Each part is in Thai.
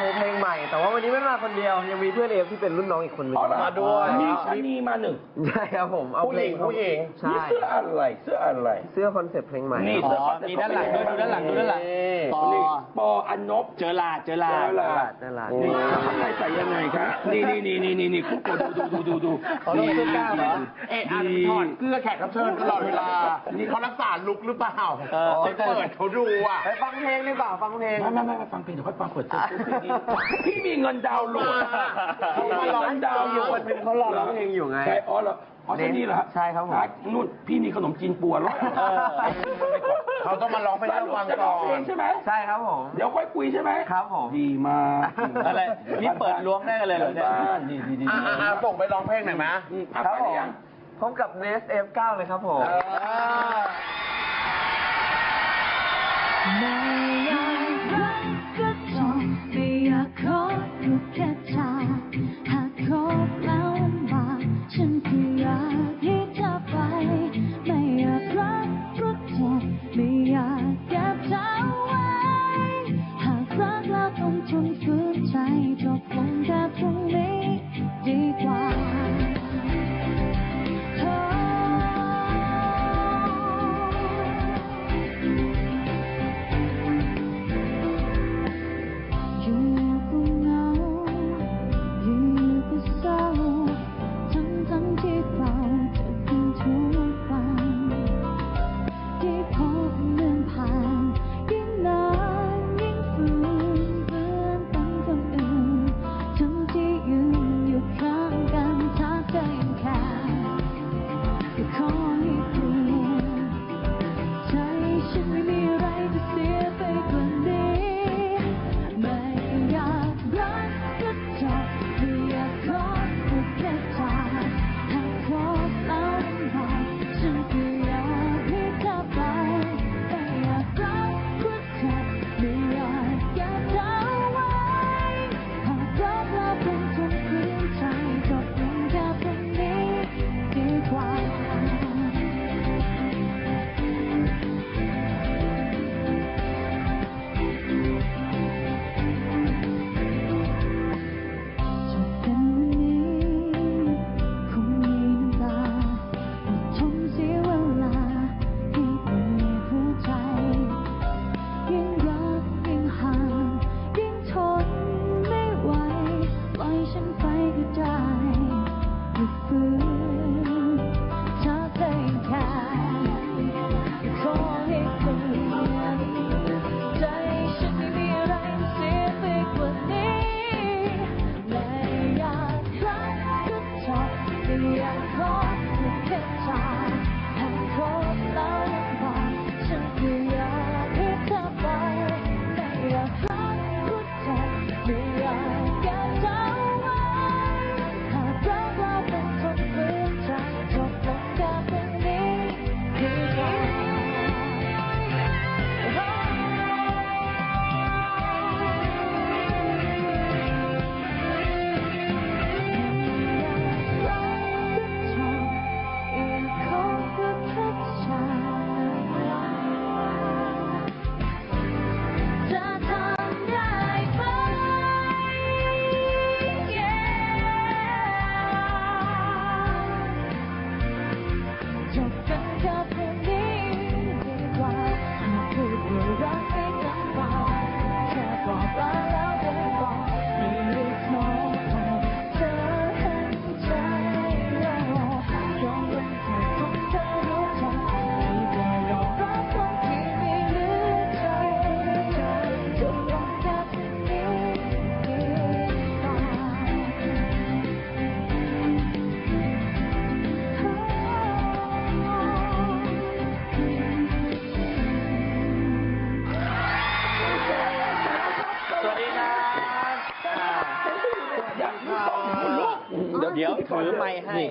movement. ใหม่ แต่ว่าวันนี้ไม่มาคนเดียว ยังมีเพื่อนเอฟที่เป็นรุ่นน้องอีกคนหนึงอ๋อเหรอมาด้วยมีชะนีมาหนึ่งใช่ครับผมเอาผู้เพหลญิงงผู้หญิงใช่นี่เสื้ออะไรเสื้ออะไร เสื้อคอนเซ็ปต์เพลงใหม่นี่อ๋อมีด้านหลังด้วยดูด้านหลังดูด้านหลังปอนี่ปออันนบเจอลาเจอลาเจอลาตลาดตลาดนี่ข้างในใส่ยังไงครับนี่นี่นี่นี่นี่นี่คุกดูดูดูดูดูเขาต้องเสื้อกล้ามเหรอเอะอันถอดเสื้อแขกรับเชิญตลอดเวลานี่เขารักษาลุกหรือเปล่าเออไปเปิดเขาดูอะไปฟังเพลงดีกว่าฟังเพลงไม่ไม่ไม่ไม่ฟังเพลงเดี๋ยวค่อยฟังเปิดเสื้อซื้อซีดีพี่มีเงินดาวน์โหลดเขามาร้องดาวอยู่วันหนึงเขารอร้องเพลงอยู่ไง ใช่อ๋อเหรออ๋อใช่นี่เหรอใช่ครับผม นู่นพี่มีขนมจีนปัวร้อเขาต้องมาร้องเพลงให้เราฟังก่อนใช่ไหมใช่ครับผม เดี๋ยวค่อยคุยใช่ไหมครับผม ดีมากอะไรนี่เปิดล้วงได้กันเลยเหรอเนี่ยนดีดีดีอะอะส่งไปร้องเพลงหน่อยไหมครับผมพบกับเนส F9 เลยครับผม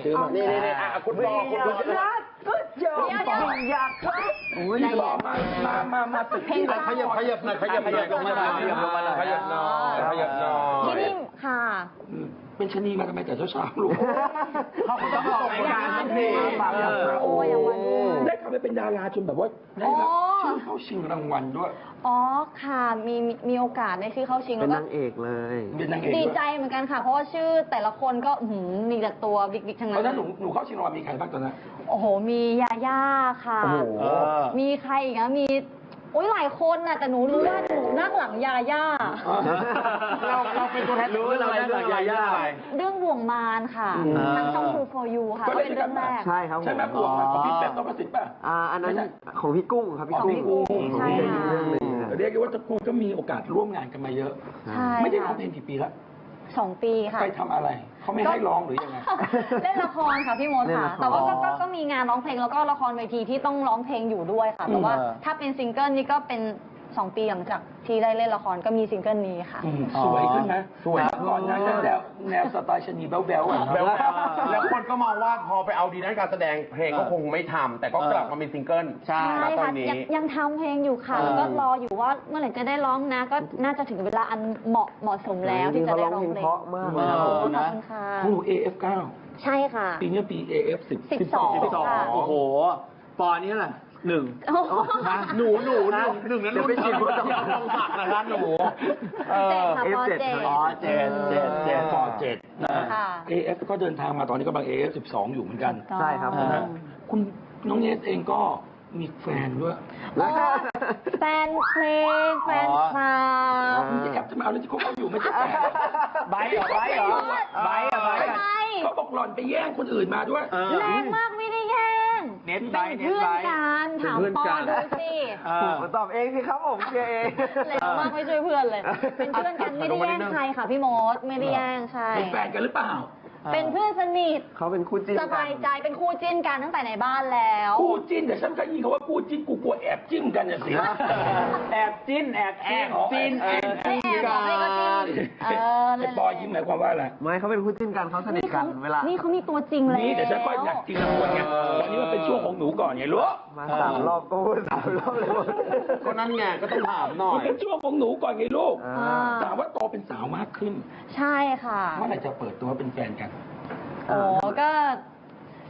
อไมค์ให้นี่ถือไมค์นี่นี่นี่อะคุณรอคุณรอรักก็จบอยากรักอุ้ยนี่รอมามามามาตึกที่เราขยับขยับหน่อยขยับหน่อยขยับลงมาหน่อยขยับลงมาหน่อยขยับหน่อยขยับหน่อยพี่นิ่มค่ะ เป็นชะนีมาทำไมแต่เช้าๆลูกเขาต้องออกรายการทั้งทีโอ้โอ้ยอย่าวัน ได้เข้าไปเป็นดาราจนแบบว่าได้อ๋อรับชื่อเข้าชิงรางวัลด้วยอ๋อค่ะมีมีมีโอกาสได้ชื่อเข้าชิงเป็นแล้วก็นางเอกเลย เป็นนางเอกดีด้วยใจเหมือนกันค่ะ เพราะว่าชื่อแต่ละคนก็อื้อหือมีแต่ตัวบิ๊กๆทั้งตนั้อนนั้นนหนูหนูเข้าชิงรางวัลมีใครบ้างตอนนั้น โอ้โหมียาย่าค่ะ โอ้โหเออมีใครอีกนะมี โอ้ยหลายคนน่ะแต่หนูรู้ว่าหนูนั่งหลังยาย่าเราเราเป็นตัวแทนรู้ว่าเราได้หลักยาย่าอะไร เรื่องบ่วงมารค่ะอืม ทางช่อง True for You ค่ะก็ก็เล่เป็นนด้วยกัเรื่นองปะแรก ใช่ครับผมใช่ไหมบวกมาของพี่เป็ดต้องประสิทธิ์ป่ะ อ่าอันนั้นไม่ใช่ ของพี่กุ้งครับพี่ของกุ้งพี่กุ้งของใช่พี่กุ้งค่ะเรื่องหนึ่งอะเรียกได้ว่าตระกูลก็มีโอกาสร่วมงานกันมาเยอะ ใช่ไม่ได้ร้องค่ะเพลงกี่ปีแล้ว สองปีค่ะ ไปทำอะไร เขาไม่ให้ร้องหรือยังไง เล่นละครค่ะพี่มดค่ะแต่ว่าก็ก็ก็มีงานร้องเพลงแล้วก็ละครเวทีที่ต้องร้องเพลงอยู่ด้วยค่ะ แต่ว่าเออ ถ้าเป็นซิงเกิลนี่ก็เป็น สองปีหลังจากที่ได้เล่นละครก็มีซิงเกิลนี้ค่ะ อืมสวยขึ้นไหมสวยก่อนหนั้านแนวแนวสไตล์ชะนีแบ๊วๆอะแล้วแล้วคนก็มองว่าพอไปเอาดีด้านการแสดงเพลงก็คงไม่ทำแต่ก็กลับมามีซิงเกิลใช่ใช่ณตอค่ะนนี้ ยังยังทำเพลงอยู่ค่ะเออแล้วก็รออยู่ว่าเมื่อไหร่จะได้ร้องนะ ก็น่าจะถึงเวลาอันเหมาะเหมาะสมแล้วที่จะได้ร้องเพลงเพราะมากขเลยครับผมอบคุณค่ะของหนู AF9 ใช่ค่ะ ปีนี้ปี AF10 สิบสองสิบสองค่ะ โอ้โห ปอนี้แหละห นึ่งโอ้โหหนูหนูหนูหนึ่งนั้นรุ่นเดี๋ยวไปฉีดรุ่นต้องศักดิ์นะครับหนูเอเจ็ดอค่ะปอ F7 เจ็ดอ๋อเจ็ดเจ็ดเจ็ดปอเจ็ดนะค่ะ AF ก็เดินทางมาตอนนี้กำลัง AF12 อยู่เหมือนกันใช่ครับอ๋อนะคุณน้องเนสเองก็มีแฟนด้วยแล้วก็ แฟนเพลงแฟนคลับ คุณจะแอบจะมาเอาเรื่องที่เขาเอาอยู่ไม่ใช่แฟนใบเหรอใบเหรอใบเหรอใบไม่เหรอ ใช่ เขาบอกหล่อนไปแย่งคนอื่นมาด้วย เออ แรงมากไม่ได้แย่ง เน็ตไบเป็นเน็ตเพื่อไบนกันถามเป็นปเพื่ออนกันดูสิเออ ผมตอบเองสิครับผมเชียร์เองแรงมากไม่ช่วยเพื่อนเลย เป็นเพื่อนกันไม่ได้แย่งใครค่ะพี่มดไม่ได้แย่งใช่เป็นแฟนกันหรือเปล่า เป็นเพื่อนสนิทเขาเป็นคู่จิ้นสกันบายใจเป็นคู่จิ้นกันตั้งแต่ในบ้านแล้วคู่จิ้นแต่ฉันก็ยินเขาว่าคู่จิ้นกูกลัวแอบจิ้มกันน่ะสิแอบจิ้นแอบจิ้นจิ้นเออไม่แอบบอกให้ก็จิ้นเออไอ้ปอยิ้มหมายความว่าอะไรไม่เขาเป็นคู่จิ้นกันเขาสนิทกันเวลานี่เขามีตัวจริงแล้วนี่แต่ฉันก็อยากจริงละคนไงตอนนี้มันเป็นช่วงของหนูก่อนไงลูกมาสามรอบก็พูดสามรอบเลยหมดก็นั่นไงก็ต้องถามหน่อมันยเป็นช่วงของหนูก่อนไงลูกอ่าอ่าถามว่าโตเป็นสาวมากขึ้น ใช่ค่ะเมื่อไหร่จะเปิดตัวเป็นแฟนกัน โอ้ก็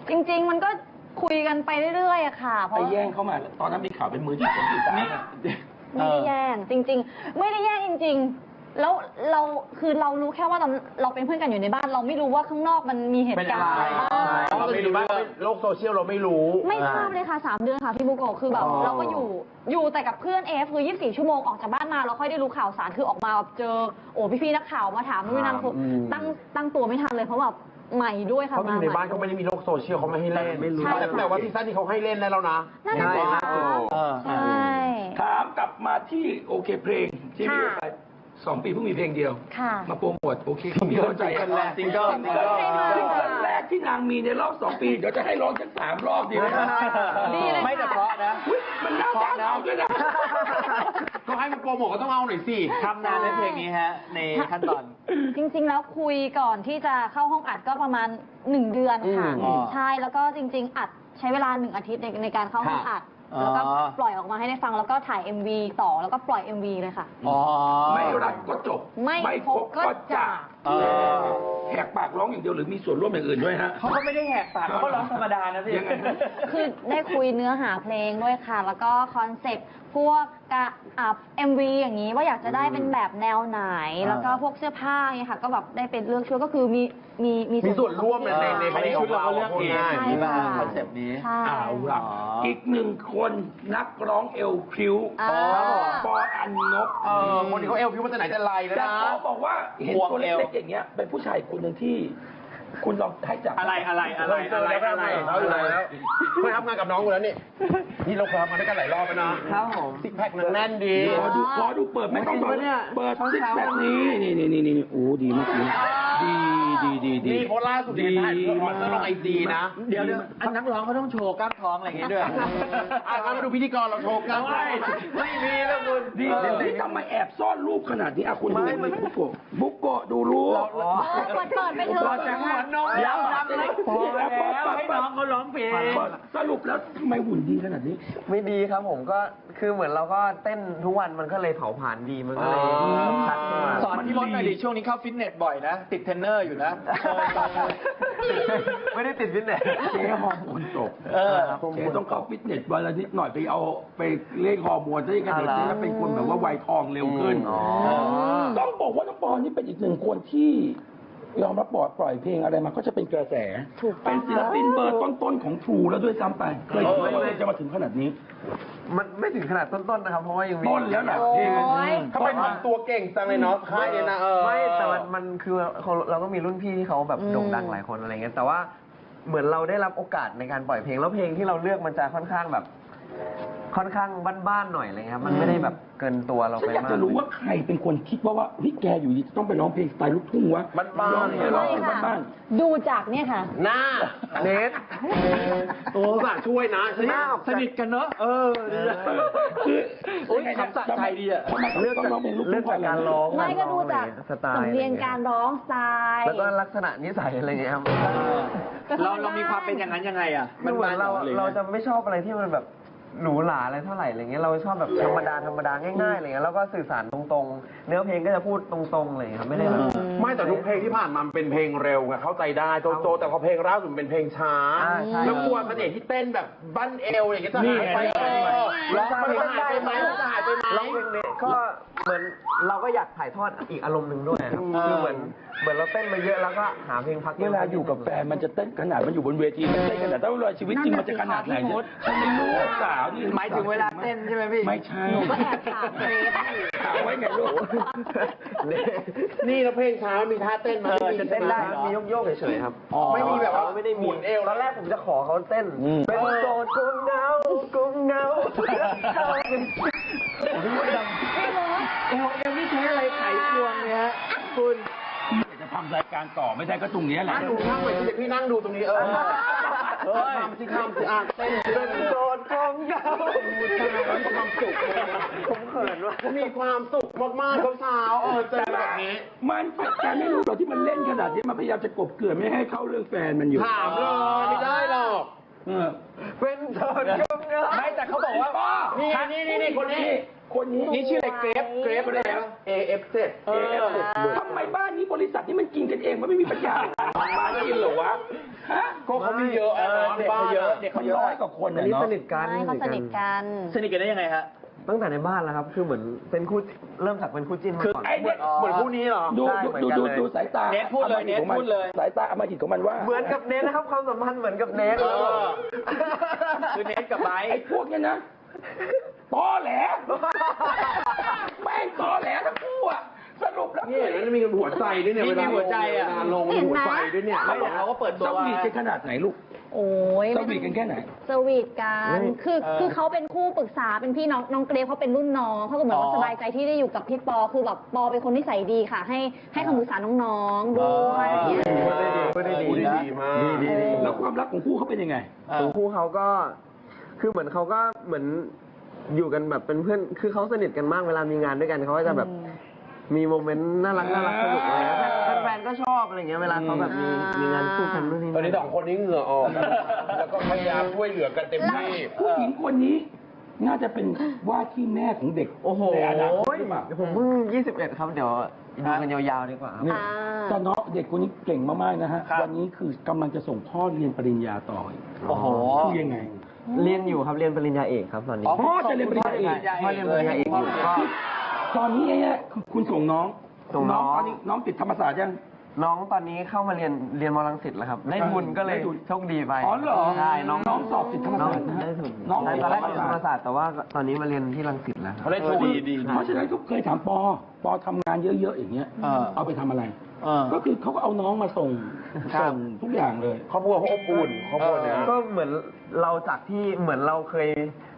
จริง ๆ มันก็คุยกันไปเรื่อยๆอะค่ะ เพไปราะแย่งเข้ามา ตอนนั้นมีข่าวเป็นมือที่สองที่สามอะไม่ได้แย่งจริง ๆ ไม่ได้แย่งจริง ๆ แล้วเราคือเรารู้แค่ว่าตอนเราเป็นเพื่อนกันอยู่ในบ้าน เราไม่รู้ว่าข้างนอกมันมีเหตุการณ์อะไรบ้าง เราไม่รู้ว่าโลกโซเชียลเราไม่รู้ ไม่ทราบเลยค่ะสามเดือนค่ะพี่บุโกะคือแบบอ๋อ เราก็อยู่อยู่แต่กับเพื่อนเอฟคือ24 ชั่วโมงออกจากบ้านมาเราค่อยได้รู้ข่าวสารคือออกมาแบบเจอโอ้พี่ๆนักข่าวมาถามนู่นนนั่นคือตั้งตั้งตัวไม่ทันเลยเพราะแบบ ใหม่ด้วยค่ะเพราะอยู่ในบ้านใหเขาไม่ได้มีโลกโซเชียลเขาไม่ให้เล่นไม่รู้แต่แต่ว่าซีซั่นนี้เขาให้เล่นได้แล้วนะนั่นน่ะสิคะเออใช่ ถามกลับมาที่โอเคเพลงที่มีไปสองปีเพิ่งมีเพลงเดียว ค่ะ มาโปรโมทโอเคเขามีเข้าใจซิงเกิลแรกซิงเกิลซิงเกิลซิงเกิลแรกที่นางมีในรอบสองปีเดี๋ยวจะให้ร้องสักสามรอบดีไหมดีเลยไม่แต่เพราะนะ อุ๊ยมันน่าฟังเอาด้วยนะ ก็ให้มันโปรโมทก็ต้องเอาหน่อยสิทำนานในเพลงนี้ฮะ ในขั้นตอน จริงๆ แล้วคุยก่อนที่จะเข้าห้องอัดก็ประมาณหนึ่งเดือนค่ะอืมใช่แล้วก็จริง ๆ อัดใช้เวลาหนึ่งอาทิตย์ในในการเข้าห้องอัดอ๋อแล้วก็ปล่อยออกมาให้ได้ฟังแล้วก็ถ่าย MV ต่อแล้วก็ปล่อย MV เลยค่ะ อ๋อ ไม่รักก็จบไม่พบก็จากเออ แหกปากร้องอย่างเดียวหรือมีส่วนร่วมอย่างอื่นด้วยฮะ เขาก็ไม่ได้แหกปากเขาก็ร้องธรรมดานะพี่ ยังไงคือได้คุยเนื้อหาเพลงด้วยค่ะ แล้วก็คอนเซ็ปต์พวกกะอ่า MV อย่างนี้ว่าอยากจะได้เป็นแบบแนวไหน แล้วก็พวกเสื้อผ้าเนี่ยค่ะ ก็แบบได้เป็นเลือกชุดก็คือมีมีมีส่วนร่วมในในในอันนี้ชุดเราก็เลือกเองง่ายใช่นี่มาค่ะคอนเซปต์นี้ ใช่ เอาละอ๋ออีอีกหนึ่งคนนักร้องเอลพริ้วอ่า ปออันนบเออคนที่เขาเอลพิวมาแต่ไหนแต่ไรแล้วแต่นะเขาบอกว่าเห็นห่วงตัวเอวเล็กๆอย่างเงี้ยเป็นผู้ชายคนหนึ่งที่ คุณลองให้จับอะไรอะไรอะไรอะไรอะไรเขาอยู่แล้วเคยทำงานกับน้องอยู่แล้วนี่นี่เราเคยทำงานด้วยกันหลายรอบแล้วนะครับผมซิกแพคแน่นดีขอดูขอดูเปิดไม่ต้องจริงปะเนี่ยเปิดซิกแพคนี้นี่นี่นี่นี่โอ้ดีมากเลยดีดีดีดีนี่เพราะล่าสุดเห็นถ่ายเพื่อนออนเซอร์ลงไอจีนะเดี๋ยวเดี๋ยวอันนักร้องเขาต้องโชว์กล้ามท้องอะไรอย่างเงี้ยด้วยอะงั้นมาดูพิธีกรเราโชว์กันไม่ไม่มีแล้วคุณดีนี่ทำไมแอบซ่อนรูปขนาดนี้อะคุณดูบุกโกะบุกโกะดูรูปเออเปิดเปิดไปเถพออะจะหัวนมแล้วทำเลยพอแล้วให้น้องเขาร้องเพลงสรุปแล้วทำไมหุ่นดีขนาดนี้ ไม่ดีครับผมก็คือเหมือนเราก็เต้นทุกวันมันก็เลยเผาผลาญดีมันก็เลยชัดขึ้นมาสอนพี่มดหน่อยดิช่วงนี้เข้าฟิตเนสบ่อยนะ ติดเทรนเนอร์อยู่นะ ไม่ได้ติดฟิตเนสเจ๊ฮอร์โมนตกเออเจ๊ต้องเข้าฟิตเนสวันละนิดหน่อยไปเอาไปเลขฮอร์โมนซะอย่างนั้นเดี๋ยวเจ๊จะเป็นคนแบบว่าวัยทองเร็วขึ้นต้องบอกว่าน้องปอนนี่เป็นอีกหนึ่งคนที่ ยอมรับปล่อยปล่อยเพลงอะไรมาก็จะเป็นกระแสถูกต้องเป็นศิลปินเบอร์ต้นๆของทรูแล้วด้วยซ้ำไปเคยคิดไหมว่าจะมาถึงขนาดนี้ มันไม่ถึงขนาดต้นๆนะครับเพราะว่ายังมีต้นแล้วนะโอ้ยเขาเป็นทำตัวเก่งจังเลยเนาะค่ายเนี่ยนะเออไม่แต่มันมันคือเขาเราก็มีรุ่นพี่ที่เขาแบบอืมโด่งดังหลายคนอะไรเงี้ยแต่ว่าเหมือนเราได้รับโอกาสในการปล่อยเพลงแล้วเพลงที่เราเลือกมันจะค่อนข้างแบบ ค่อนข้างบ้านๆหน่อยอะไรเงี้ยครับ มันไม่ได้แบบเกินตัวเราฉันไปอยากมากจะรู้ว่าใครเป็นคนคิดว่าว่าเฮ้ยแกอยู่ดีจะต้องไปร้องเพลงสไตล์ลูกทุ่งวะบ้านๆ ร้องเพลงร้องเพลงใช่ค่ะบ้านดูจากเนี่ยค่ะ หน้าเนท โอ้สะช่วยนะสนิทสนิทกันเนอะเออดีนะๆคือโอ้ยคำสะใจดีอะ ทำไมเลือกต้องจากร้องเพลงลูกเลืทุ่อกงจากการร้องไม่ก็ดูจากสไตล์สำเนียงการร้องสไตล์ แล้วก็ลักษณะนิสัยอะไรเงี้ยครับ เราเรามีความเป็นอย่างนั้นยังไงอะ มันเหมือนเราหอเราไงจะไม่ชอบอะไรที่มันแบบ หรูหราอะไรเท่าไหร่อะไรเงี้ยเราชอบแบบธรรมดาธรรมดาง่ายๆอะไรเงี้ยแล้วก็สื่อสารตรงๆ เนื้อเพลงก็จะพูดตรงๆเลยครับไม่ได้แบบ ไม่แต่ทุกเพลงที่ผ่านมามันเป็นเพลงเร็วไงเข้าใจได้โจโจแต่พอเพลงล่าสุดมันเป็นเพลงช้าอ่าใช่ แล้วกลัวเสน่ห์ที่เต้นแบบบั้นเอวอย่างเงี้ยจะหายไปนี่ไงเออแล้แล้ววมันหายไปไหมมันจะหายไปไหม ร้องเพลงนี้ ก็เหมือนเราก็อยากถ่ายทอดอีกอารมณ์หนึ่งด้วยครับคือเหมือนเหมือนเราเต้นมาเยอะแล้วก็หาเพลงพักเวลาอยู่กับแฟนมันจะเต้นขนาดมันอยู่บนเวทีมันเต้นขนาดถ้าเวลาชีวิตจริงมันจะขนาดไหนเนี่ยฉันไม่รู้สาวนี่หมายถึงเวลาเต้นใช่ไหมพี่ไม่ใช่หนูก็แอบถามเกรซอยู่ถามไว้ไงลูกนี่แล้วเพลงช้ามันมีท่าเต้นมันเออไม่มีจะเต้นได้ได้มีโยกๆเฉยๆครับอ๋อไม่มีแบบว่าไม่ได้หมุนเอวตอนแรกผมจะขอเขาเต้นอืมเป็นโสดกุมเงากุมเงาเข้าเป็น เอวเอวนี่ใช้อะไรไขควงเนี่ยฮะคุณจะทำรายการต่อไม่ได้ก็ตรงเนี้ยแหละนั่งดูข้างไปที่พี่นั่งดูตรงนี้เออเฮ้ยทำสิทำสิอะเต้นเป็นโสดของเงามีความสุขผมเขินว่ะมีความสุขมากๆเช้าๆเออเจอแบบนี้ มันแกไม่รู้หรอกที่มันเล่นขนาดนี้มันพยายามจะกบเกลื่อนไม่ให้เข้าเรื่องแฟนมันอยู่ถามเลยไม่ได้หรอก เออเป็นโสดกุมเงาไม่แต่เขาบอกว่านี่นี่นี่นี่คนนี้ คนนี้นี่ชื่ออะไรเกรฟเกรฟอะไรนะ AF7 เออทำไมบ้านนี้บริษัทนี้มันกินกันเองมันไม่มีปัญญาบ้านกินเหรอวะฮะก็เขามีเยอะอะเออเด็กเขาเยอะเด็กเขาน้อยกว่าคนอันอะนี้เนาะสนิทกันใช่เขาสนิทกันสนิทกันได้ยังไงฮะ ตั้งแต่ในบ้านแล้วครับ คือเหมือนเป็นคู่เริ่มจากเป็นคู่จิ้นมาคือก่อน ไอ้เนี่ยอ๋อเหมือนคู่นี้เหรอ ดูใช่ดูเหมือนดูกันดูเลย ดูสายตาเนทพูดเลยอมหิตของมันเนทพูดเลย สายตาอมหิตของมันว่าเหมือนกับเนทนะครับ ความสัมพันธ์เหมือนกับเนทเออคือเนทกับไบร์ท ไอ้พวกเนี้ยนะตอแหลแม่งตอแหลทั้งคู่อะสรุปแล้วนี่เห็นไหมมันมีหัวใจด้วยเนี่ยมีเวลาหัวใจอะ เวลาลงมีหัวใจด้วยเนี่ยไม่แต่เขาก็เปิดสตัวว่าวีทกันขนาดไหนลูก โอ้ยสวีทกันแค่ไหน สวีทกัน คือเออคือเขาเป็นคู่ปรึกษาเป็นพี่น้องน้องเกรฟเขาเป็นรุ่นน้องเขาก็เหมือนว่าอ๋อสบายใจที่ได้อยู่กับพี่ปอคือแบบปอเป็นคนนิสัยดีค่ะ ให้ให้คำปรึกษาน้องๆด้วยอะไรอย่างเงี้ย พูดได้ดีพูดได้ดีพูดได้นะดีมากดีดีดี แล้วความรักของคู่เขาเป็นยังไงส่วนคู่เขาก็ คือเหมือนเขาก็เหมือนอยู่กันแบบเป็นเพื่อน คือเขาสนิทกันมากเวลามีงานด้วยกันเขาก็จะแบบมี โมเมนต์น่ารักน่ารักสนุกอะไรเงี้ยแฟนๆก็ชอบอะไรเงี้ยเวลาเขาแบบมีมีงานคู่กันนู่นนี่ตอนนี้สองคนนี้เหงื่อออก แล้วก็พยายามช่วยเหลือกันเต็มที่ผู้หญิงคนนี้ น่าจะเป็นว่าที่แม่ของเด็กโอ้โหในอนาคตหรือเปล่าผมเพิ่ง21 ครับเดี๋ยวดูกันยาวๆดีกว่าครับ นี่อ่าตอนน้องเด็กคนนี้เก่งมากๆนะฮะ ครับ วันนี้คือกำลังจะส่งพ่อเรียนปริญญาต่ออีกโอ้โห คือยังไง เรียนอยู่ครับเรียนปริญญาเอกครับตอนนี้ พ่อจะเรียนปริญญาเอก พ่อเรียนปริญญาเอกอยู่ก็ ตอนนี้เนี่ยคือคุณส่งน้องส่งน้องตอนนี้น้องติดธรรมศาสตร์ยัง น้องตอนนี้เข้ามาเรียนเรียนมรังสิตแล้วครับ ได้ทุนก็เลยได้ทุน โชคดีไปอ๋อเหรอใช่น้องน้องสอบติดธรรมน้องศาสตร์นะฮะ ได้ทุนน้อง ใช่ติดตอนแรกธรเรียนรธรมรมศาสตร์ศาสตร์แต่ว่าตอนนี้มาเรียนที่รังสิตแล้วครับ เขาได้ทุนดีดี เพราะฉะนั้นก็เคยถามปอ ปอทำงานเยอะๆอย่างเงี้ย เออ เอาไปทำอะไร เออ ก็คือเขาก็เอาน้องมาส่งครับ ส่งทุกอย่างเลย ครอบครัวเขาอบอุ่นครอบครัวเนี้ยก็เหมือนเราจากที่เหมือนเราเคย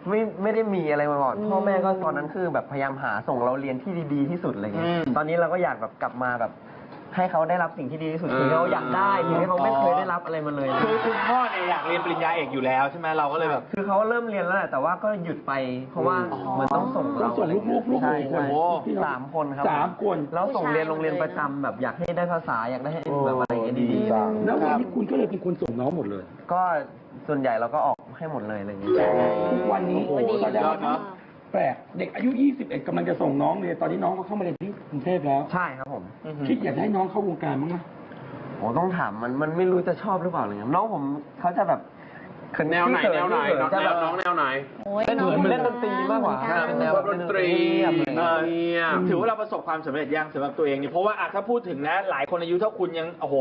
ไม่ไม่ได้มีอะไรมาก่อนพ่อแม่ก็ตอนนั้นคือแบบพยายามหาส่งเราเรียนที่ดีๆที่สุดอะไรเงี้ยอืมตอนนี้เราก็อยากแบบกลับมาแบบ ให้เขาได้รับสิ่งที่ดีที่สุดสิ่งที่เขาอยากได้สิ่งที่เขาไม่เคยได้รับอะไรมาเลยคือคุณพ่อเนี่ยอยากเรียนปริญญาเอกอยู่แล้วใช่ไหมเราก็เลยแบบ คือเขาเริ่มเรียนแล้วแหละแต่ว่าก็หยุดไปเพราะว่าอ๋อเหมือนต้องส่งต้อเรางส่งลูกๆลูกใช่กี่คนใช่พี่น้องสามคนครับสามคนแล้วส่งเรียนโรงเรียนประจำแบบอยากให้ได้ภาษาอยากได้ให้แบบอะไรอย่างเงี้ยดีจังแล้ววันนี้คุณก็เลยเป็นคนส่งน้องหมดเลยๆก็ส่วนใหญ่เราก็ออกให้หมดเลยอะไรอย่างเงี้ยทุกวันนี้โอ้โหแสดงยอว่าดเนอะแปลกเด็กอายุ 21กำลังจะส่งน้องเรียนตอนนี้น้องก็เข้ามาเรียนที่ก รุงเทพแล้ว ใช่ครับผมคิดอยากให้น้องเข้าวงการมั้งไหมผมต้องถามมันมันไม่รู้จะชอบหรือเปล่าอะไรเงี้ยน้องผมเขาจะแบบเขิแนวไหนขี้เขิแนวไหนขี้เขิน้องจะแนแบวบน้องแนวไหนโอ้ยเล่นน้องเหมือนเล่นดนตรีมากกว่าเหอนนเป็นแนวดนตรีเงียบๆอะไรเงี้ยเงียบถือว่าเราประสบความสำเร็จยังสำหรับตัวเองเนี่ยเพราะว่าอะถ้าพูดถึงนะ หลายคนอายุเท่าคุณยังโอ้โห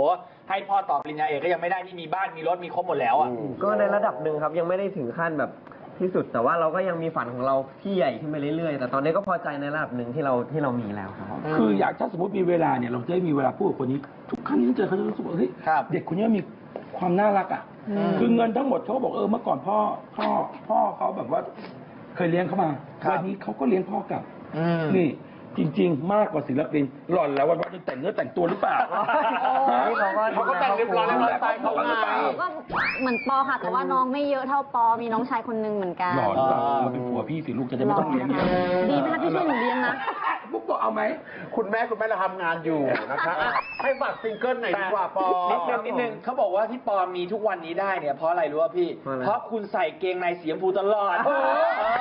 ให้พ่อตอบปริญญาเอกก็ยังไม่ได้นี่มีบ้านมีรถมีครบหมดแล้วอะก็ในระดับหนึ่งครับยังไม่ได้ถึงขั้นแบบ ที่สุด แต่ว่าเราก็ยังมีฝันของเราที่ใหญ่ขึ้นไปเรื่อยๆ แต่ตอนนี้ก็พอใจในระดับหนึ่งที่เราที่เรามีแล้วครับผม คืออยากถ้าสมมติมีเวลาเนี่ยเราจะได้มีเวลาพูดกับคนนี้ ทุกครั้งที่เจอเขาจะรู้สึกว่าเฮ้ยครับเด็กคนนี้มีความน่ารักอะ คือเงินทั้งหมดเขาบอกเออเมื่อก่อนพ่อพ่อพ่อเขาแบบว่า เคยเลี้ยงเขามาครับ วันนี้เขาก็เลี้ยงพ่อกลับ อืม นี่ จริง ๆ มากกว่าศิลปินหล่อนแล้ววันวันๆแต่งเนื้อแต่งตัวหรือเปล่านี่เขาก็เขาก็แต่งเรียบร้อยแล้วดูแลครอบครัวหรือเปล่าก็เหมือนปอค่ะ แต่ว่าน้องไม่เยอะเท่าปอมีน้องชายคนนึงเหมือนกันหล่อหรือเปล่ามาเป็นผัวพี่สิลูกจะได้ไม่ต้องเลี้ยงเยอะดีไหมคะที่ช่วยหนูเลี้ยงนะพวกบอกเอาไหมคุณแม่คุณแม่เราทำงานอยู่นะคะอะให้ฝากซิงเกิลหน่อยดีกว่าปอนิดนึงนิดนึงเขาบอกว่าที่ปอมีทุกวันนี้ได้เนี่ยเพราะอะไรรู้ป่ะพี่ เพราะคุณใส่เกงในสีชมพูตลอดเออเออ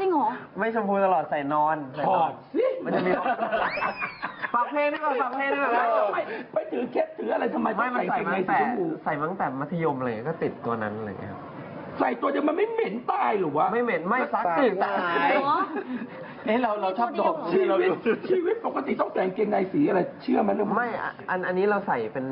จริงเหรอ ไม่ชมพูตลอดใส่นอนใส่ถนออนดสิมันจะมีฝากเพลงด้วยก่อนฝากเพลงด้วยก่อนแล้วแล้วทำไมไปถือเคสถืออะไรทำไมไม่มันใส่เกงมาในตั้งสีแต่ชมพูใส่มาตั้งแต่มัธยมเลยก็ติดตัวนั้นเลยครับ ใส่ตัวเดียวมันไม่เหม็นตายหรือวะ ไม่เหม็นไม่ซักตื่นสายเหรอ เอ้เราเราชอบดมชีวิตชีวิตปกติต้องแต่งเกงในสีอะไรเชื่อไหมเรื่องไม่อะอันอันนี้เราใส่เป็น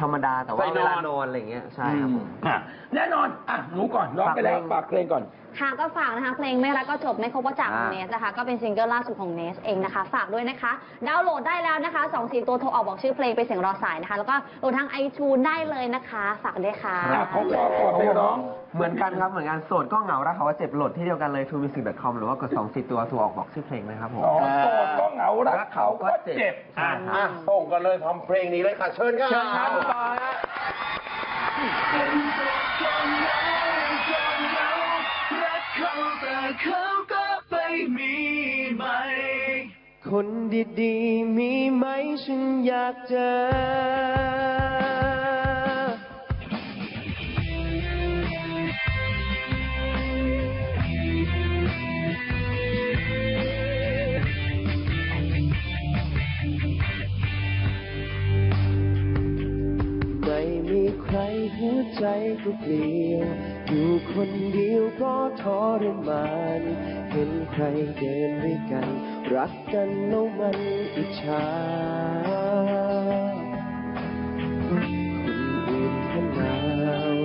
ธรรมดาแต่ว่าใส่นอน เวลานอนอะไรเงี้ยใช่ครับผม อะแน่นอนอะหนูก่อนร้องไปแล้วฝากเพลงก่อนค่ะก็ฝากนะคะ เพลงไม่รักก็จบไม่ครบก็จากของอ่าเนสนะคะ ก็เป็นซิงเกิลล่าสุดของเนสเองนะคะ ฝากด้วยนะคะ ดาวน์โหลดได้แล้วนะคะสองสี่ตัวโทรออกบอกชื่อเพลงไปเสียงรอสายนะคะ แล้วก็โหลดทางไอจูนได้เลยนะคะ ฝากด้วยค่ะอะของปอก่อนไปร้อง เหมือนกันครับเหมือนกันโสดก็เหงารักเขาว่าเจ็บโหลดที่เดียวกันเลย t o m u s i c c o m หรือว่ากด2 4ตัวตัวออกบอกชื่อเพลงนะครับผมอ๋อโสดก็เหงารักเขาก็เจ็บอะอะส่งกันเลยทำเพลงนี้เลยค่ะเชิญค่ะเชิญครับ ขาก็ไปมีใหม่ คนดีๆมีไหมฉันอยากเจอ ใครหัวใจก็เปลี่ยว อยู่คนเดียวก็ทรมาน เห็นใครเดินด้วยกัน รักกันแล้วมันอิจฉาคนอื่นก็หนาว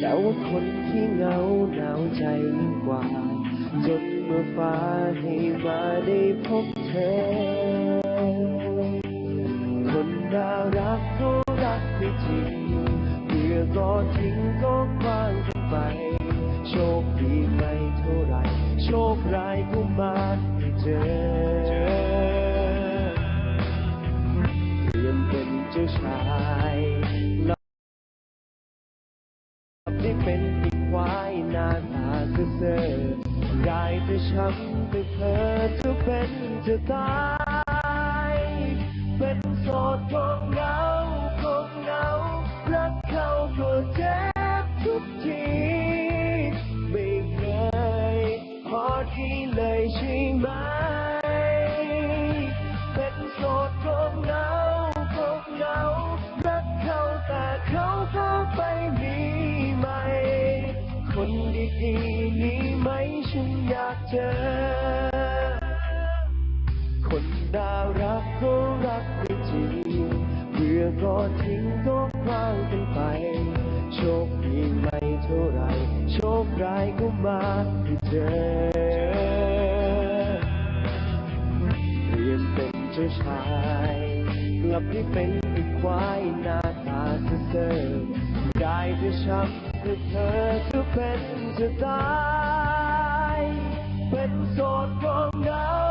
แต่ว่าคนที่เหงาหนาวใจยิ่งกว่า จนเมื่อฟ้าให้มาได้พบเธอ คนน่ารักเขารั กไม่จริงเมื่อก็ทิ้งก็คว้างกันไป โชคดีไม่เท่าไร โชคร้ายก็มาให้เจอเตรียมเป็นเจ้าชายหลับได้เป็นอีกควายหน้าตาเซ่อได้แต่ช้ำแต่เธอจะเป็นจะตาย ดีๆมีไหมฉันอยากเจอ คนน่ารักก็รักไม่จริงเพื่อก็ทิ้งก็คว้างกันไป โชคดีไม่เท่าไร โชคร้ายก็มาให้เจอเรียมเป็นเจ้าชายกลับให้เป็นอีกควายหน้าตาเซ่อได้แต่ช้ำคือเธอ เป็นจะตาย เป็นโสดคงเหงา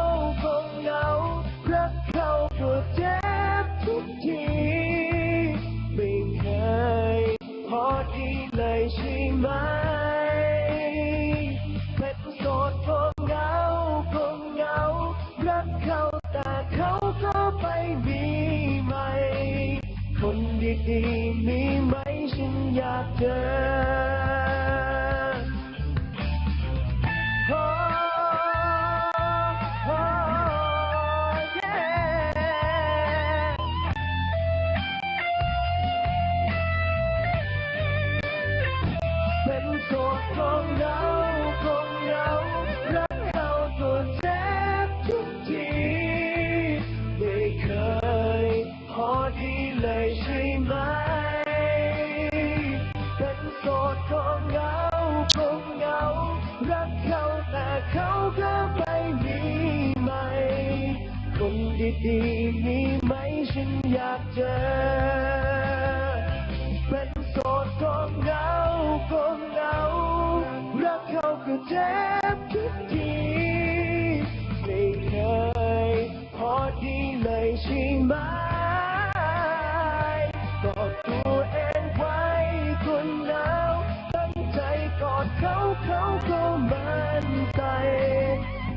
เขาก็มั่นใจ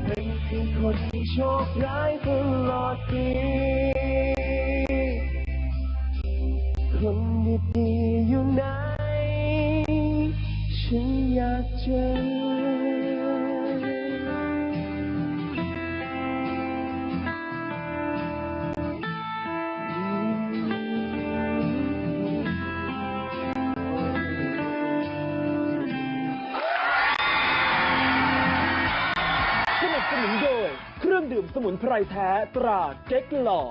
เป็นคือคนที่โชคร้ายตลอดปีคนดีๆอยู่ไหนฉันอยากเจอ ไพรแท้ตราเก๊กหล่อ